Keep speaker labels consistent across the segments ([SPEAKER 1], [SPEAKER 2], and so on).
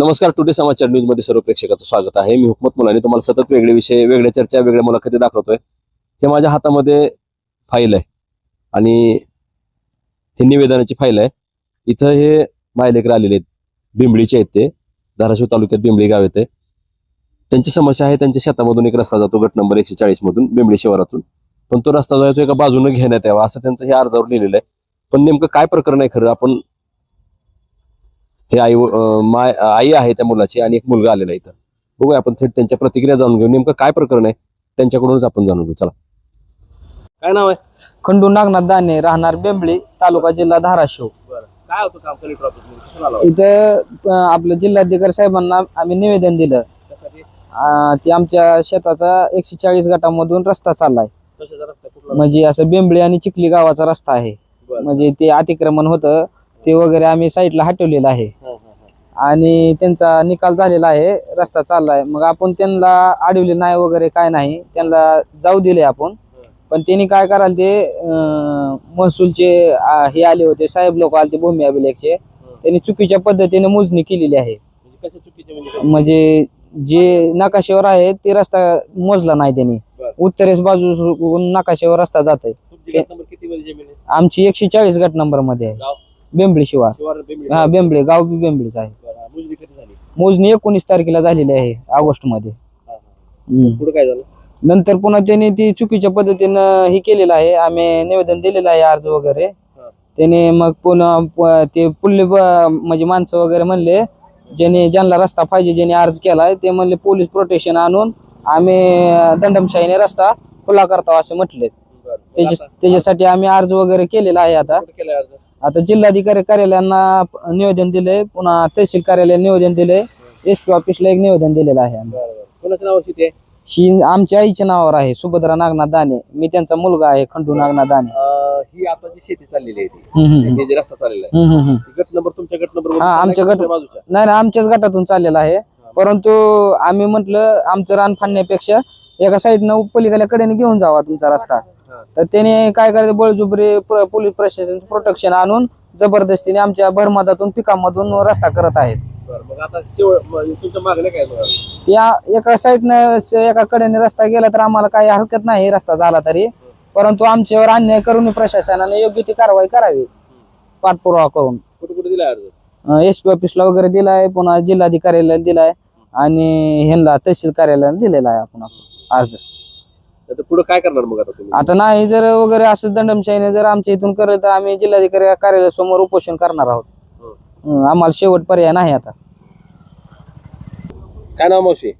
[SPEAKER 1] नमस्कार टुडे समाचार न्यूजमध्ये सर्व प्रेक्षकाचं स्वागत आहे. मी हुकमत मुलाने तुम्हाला सतत वेगळे विषय वेगळ्या चर्चा वेगळ्या मुलाखती दाखवतोय. हे माझ्या हातामध्ये फाईल आहे. आणि हे निवेदनाची फाईल आहे. इथं हे मायलेकर आलेले आहेत. बिंबळीचे आहेत ते. धाराशिव तालुक्यात बिंबळी गाव येते. त्यांची समस्या आहे त्यांच्या शेतामधून एक रस्ता जातो गट नंबर एकशे चाळीस मधून बिंबळी शहरातून पण तो रस्ता जो आहे तो एका बाजूने घेण्यात यावा असं त्यांचं हे अर्जावर लिहिलेलं आहे. पण नेमकं काय प्रकरण आहे खरं? आपण हे आई माय आई आहे त्या मुलाची आणि एक मुलगा आलेला इथं. बघूया आपण थेट त्यांच्या प्रतिक्रिया जाणून घेऊ. नेमकं काय प्रकरण आहे? त्यांच्याकडूनच आपण जाणून घेऊ. चला. काय नाव आहे?
[SPEAKER 2] खंडू नागनाथ दाने राहणार बेंबळी तालुका जिल्हा धाराशिव.
[SPEAKER 1] काय होतं काम कलेक्टर ऑफिस
[SPEAKER 2] इथं अं, आपलं जिल्हाधिकारी साहेबांना आम्ही निवेदन दिलं. अं, ते आमच्या शेताचा एकशे चाळीस गटामधून रस्ता चाललाय. म्हणजे असं बेंबळी आणि चिखली गावाचा रस्ता आहे. म्हणजे ते अतिक्रमण होतं. ते वगैरे आम्ही साईडला हटवलेलं आहे. आणि त्यांचा निकाल झालेला आहे रस्ता चाललाय. मग आपण त्यांना अडवले नाही वगैरे काय नाही त्यांना जाऊ दिले आपण. पण त्यांनी काय कराल ते महसूलचे हे आले होते साहेब लोक आले ते भूमी अभिलेखचे. त्यांनी चुकीच्या पद्धतीने मोजणी केलेली आहे. म्हणजे जे नकाशावर आहे ते रस्ता मोजला नाही त्यांनी. उत्तरेस बाजू नकाशावर रस्ता जात आहे? आमची एकशे चाळीस गट नंबरमध्ये आहे? बेंबळी शिवार. हा बेंबळी. गाव बी बेंबळीच आहे. मोजणी एकोणीस तारखेला झालेली आहे ऑगस्टमध्ये हम्म.
[SPEAKER 1] पुढे काय झालं?
[SPEAKER 2] नंतर पुन्हा त्यांनी ती चुकीच्या पद्धतीनं हे केलेलं आहे आम्ही निवेदन दिलेलं आहे अर्ज वगैरे. त्याने मग पुन्हा प- ते पुल्ले म्हणजे माणसं वगैरे म्हणले ज्याने ज्यांना रस्ता पाहिजे ज्याने अर्ज केलाय ते म्हणले पोलीस प्रोटेक्शन आणून आम्ही दंडमशाहीने रस्ता खुला करतो असे म्हटले त्याच्या त्याच्यासाठी आम्ही अर्ज वगैरे केलेला आहे आता. आता जिल्हाधिकारी कार्यालयांना निवेदन दिले पुन्हा तहसील कार्यालयाला निवेदन दिले एस पी ऑफिसला एक निवेदन दिलेलं आहे आम्ही.
[SPEAKER 1] नाव
[SPEAKER 2] आमच्या आईच्या नावावर आहे सुभद्रा नागनाथ दाने. मी त्यांचा मुलगा आहे खंडू नागनाथ दाने.
[SPEAKER 1] अं, ही आता जी शेती चाललेली आहे ती.
[SPEAKER 2] हम्म, हम्म,
[SPEAKER 1] हे जे रस्ता चाललेला आहे.
[SPEAKER 2] हम्म, हम्म, हम्म.
[SPEAKER 1] ती गट नंबर तुमच्या गट नंबर
[SPEAKER 2] हा, आमच्या गट-
[SPEAKER 1] बाजूच्या?
[SPEAKER 2] नाही नाही आमच्याच गटातून चाललेला आहे. परंतु आम्ही म्हटलं आमचं रान फाडण्यापेक्षा एका साईडनं पलीकडल्या कडेने घेऊन जावा तुमचा रस्ता. तर त्याने काय करायचं बळजुबरी पोलीस प्रशासन प्रोटेक्शन आणून जबरदस्तीने आमच्या भरमधातून पिकांमधून रस्ता करत आहेत.
[SPEAKER 1] बरं, मग आता शेवट मग तुमच्या मागण्या काय आहेत?
[SPEAKER 2] त्या एका साईडनं एका कडेने रस्ता गेला तर आम्हाला काही हरकत नाही रस्ता झाला तरी. परंतु आमच्यावर अन्याय करून प्रशासनाने योग्य ती कारवाई करावी पाठपुरावा करून.
[SPEAKER 1] कुठे कुठे दिला अर्ज?
[SPEAKER 2] एस पी ऑफिसला वगैरे दिलाय पुन्हा जिल्हाधिकाऱ्याला दिलाय आणि ह्यांना तहसील कार्यालयाला दिलेला आहे आपण. अर्ज.
[SPEAKER 1] आता पुढे काय करणार मग आता तुम्ही?
[SPEAKER 2] आता नाही जर वगैरे असं दंडमशाहीने जर आमच्या इथून करत तर आम्ही जिल्हाधिकारी कार्यालयासमोर उपोषण करणार आहोत. हं, आम्हाला शेवट पर्याय नाही आता.
[SPEAKER 1] काय नाव मावशी?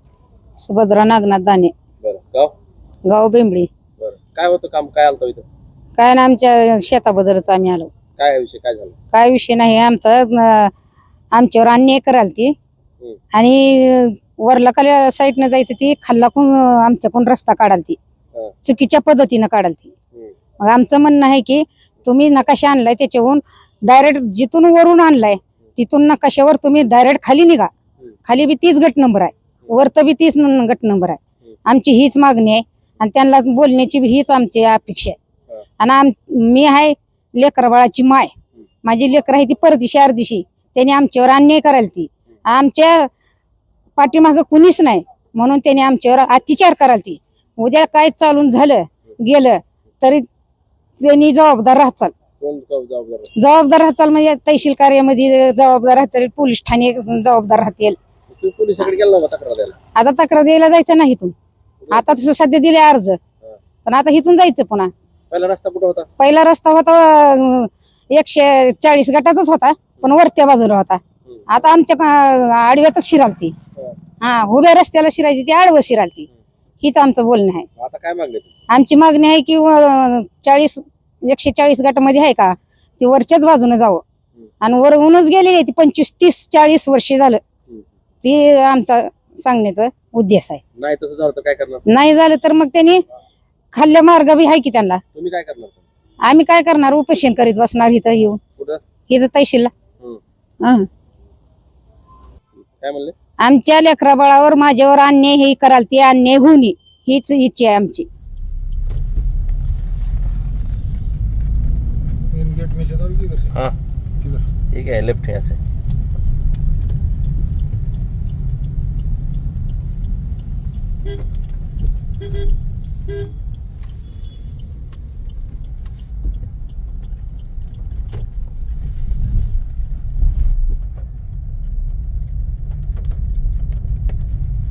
[SPEAKER 3] सुभद्रा नागनाथ दाने.
[SPEAKER 1] बरं गाव?
[SPEAKER 3] गाव बेंबळी
[SPEAKER 1] बरं काय होतं काम? काय आलं इथं?
[SPEAKER 3] काय ना आमच्या शेताबद्दलच आम्ही आलो.
[SPEAKER 1] काय विषय काय झालं?
[SPEAKER 3] काय विषय नाही आमचा अं, आमच्यावर अन्याय कराल ती.
[SPEAKER 1] हम्म.
[SPEAKER 3] आणि वरला खाली साईडनं जायचं ती खाल्लाकून आमच्याकडून रस्ता काढाल ती. चुकीच्या पद्धतीनं काढाल ती. मग आमचं म्हणणं आहे की तुम्ही नकाशा आणलाय त्याच्याहून डायरेक्ट जिथून वरून आणलाय तिथून नकाशावर तुम्ही डायरेक्ट खाली निघा. खाली बी तीच गट नंबर आहे. वरत बी तीच गट नंबर आहे. आमची हीच मागणी आहे आणि त्यांना बोलण्याची हीच आमची अपेक्षा आहे. आणि आम मी आहे लेकर बाळाची माय. माझी लेकर आहे ती परदिशी अर्दिशी. त्यांनी आमच्यावर अन्याय करायला ती. आमच्या पाठीमागं कुणीच नाही. म्हणून त्यांनी आमच्यावर अत्याचार करायला ती. उद्या काय चालून झालं गेलं तरी त्यांनी जबाबदार राहचाल.
[SPEAKER 1] जबाबदार
[SPEAKER 3] राहचाल म्हणजे तहसील कार्यामध्ये जबाबदार राहतील पोलीस ठाणे जबाबदार राहतील. आता तक्रार द्यायला जायचं नाही इथून. आता तसं सध्या दिले अर्ज. पण आता इथून जायचं पुन्हा.
[SPEAKER 1] पहिला रस्ता कुठं होता?
[SPEAKER 3] पहिला रस्ता होता एकशे चाळीस गटातच होता पण वरत्या बाजूला होता. आता आमच्या आडव्यातच शिरालती. हा. उभ्या रस्त्याला शिरायची ती आडवं शिरालती. हीच आमचं बोलणं आहे.
[SPEAKER 1] आता काय मागले
[SPEAKER 3] आमची मागणी आहे की चाळीस एकशे चाळीस गटामध्ये आहे का ती वरच्याच बाजूने जावं. आणि वरूनच गेलेली आहे ती पंचवीस तीस चाळीस वर्षे झालं. ती आमचा सांगण्याचा उद्देश आहे.
[SPEAKER 1] नाही तसं झालं तर काय करणार
[SPEAKER 3] नाही झालं तर मग त्यांनी खाल्ल्या मार्ग बी आहे की त्यांना.
[SPEAKER 1] तुम्ही काय करणार
[SPEAKER 3] आम्ही काय करणार? उपोषण करीत बसणार इथं येऊन.
[SPEAKER 1] कुठं?
[SPEAKER 3] इथं तहसीलला.
[SPEAKER 1] हम्म.
[SPEAKER 3] हं.
[SPEAKER 1] काय म्हणले?
[SPEAKER 3] आमच्या लेकरबळावर माझ्यावर अन्याय हे कराल ते अन्याय होऊ नये हीच इच्छा आहे आमची.
[SPEAKER 1] ठीक लेफ्ट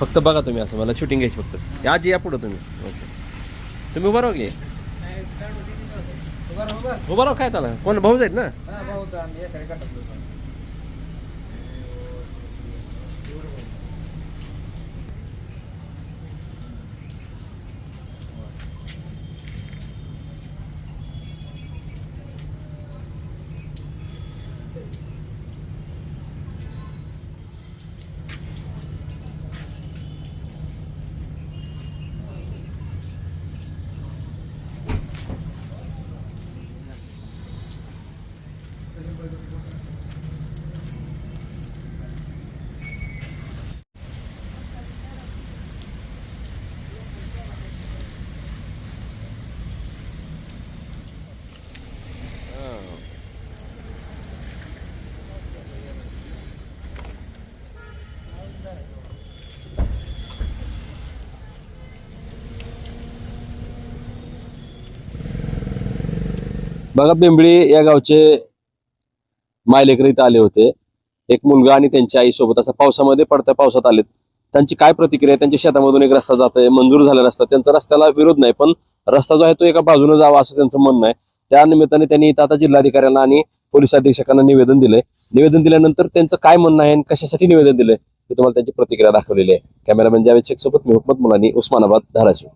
[SPEAKER 1] फक्त बघा तुम्ही असं मला शूटिंग घ्यायची फक्त. आज या पुढं तुम्ही. ओके तुम्ही उभा राहू की. उभा राहू काय त्याला? कोण भाऊच आहेत ना? बघा बेंबळी या गावचे मायलेकर इथं आले होते. एक मुलगा आणि त्यांच्या आई सोबत असं पावसामध्ये पडत्या पावसात आलेत. त्यांची काय प्रतिक्रिया आहे? त्यांच्या शेतामधून एक रस्ता जात आहे मंजूर झालेला रस्ता. त्यांचा रस्त्याला विरोध नाही पण रस्ता जो आहे तो एका बाजूने जावा असं त्यांचं म्हणणं आहे. त्या निमित्ताने त्यांनी इथं आता जिल्हाधिकाऱ्यांना आणि पोलीस अधीक्षकांना निवेदन दिलंय. निवेदन दिल्यानंतर त्यांचं काय म्हणणं आहे आणि कशासाठी निवेदन दिलंय हे तुम्हाला त्यांची प्रतिक्रिया दाखवलेली आहे. कॅमेरामॅन जावेद शेख सोबत मी हुकमत मुलानी उस्मानाबाद धाराशिव.